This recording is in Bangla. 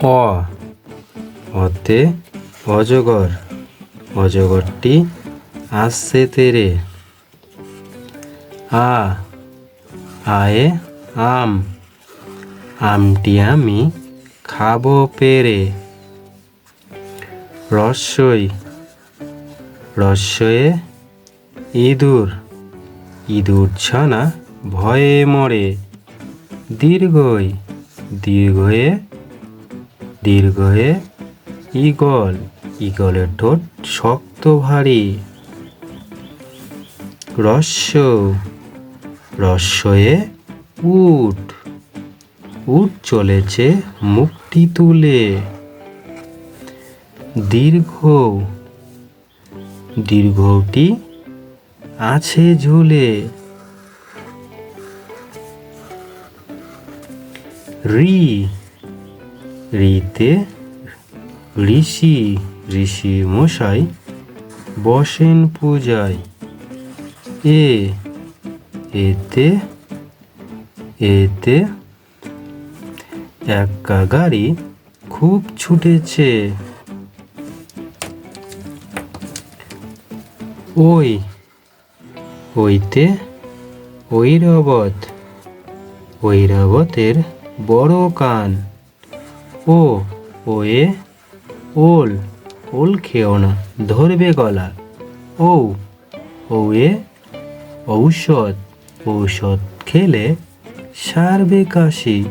অ অতে অজগর। অজগরটি আসছে তেরে। আ। আয়ে আম। আমটি আমি খাব পেরে। রস্যই রস্যয়ে ইঁদুর। ইঁদুর ছানা ভয়ে মরে। দীর্ঘই। দীর্ঘয়ে দীর্ঘয়ে ঈগল ঈগলের ঠোঁট শক্ত ভারী। রস্য রস্যয়ে উট উট চলেছে মুক্তি তুলে। দীর্ঘ, দীর্ঘটি আছে ঝুলে। রি রিতে ঋষি ঋষি মশাই বসেন পূজায়। এ, এতে এতে একা গাড়ি খুব ছুটেছে। ওই, ওইতে ঐরাবত, ঐরাবতের বড় কান। ও, ওয়ে, ওল ওল খেও না, ধরবে গলা। ও ওয়ে, ঔষধ ঔষধ খেলে সারবে কাশি।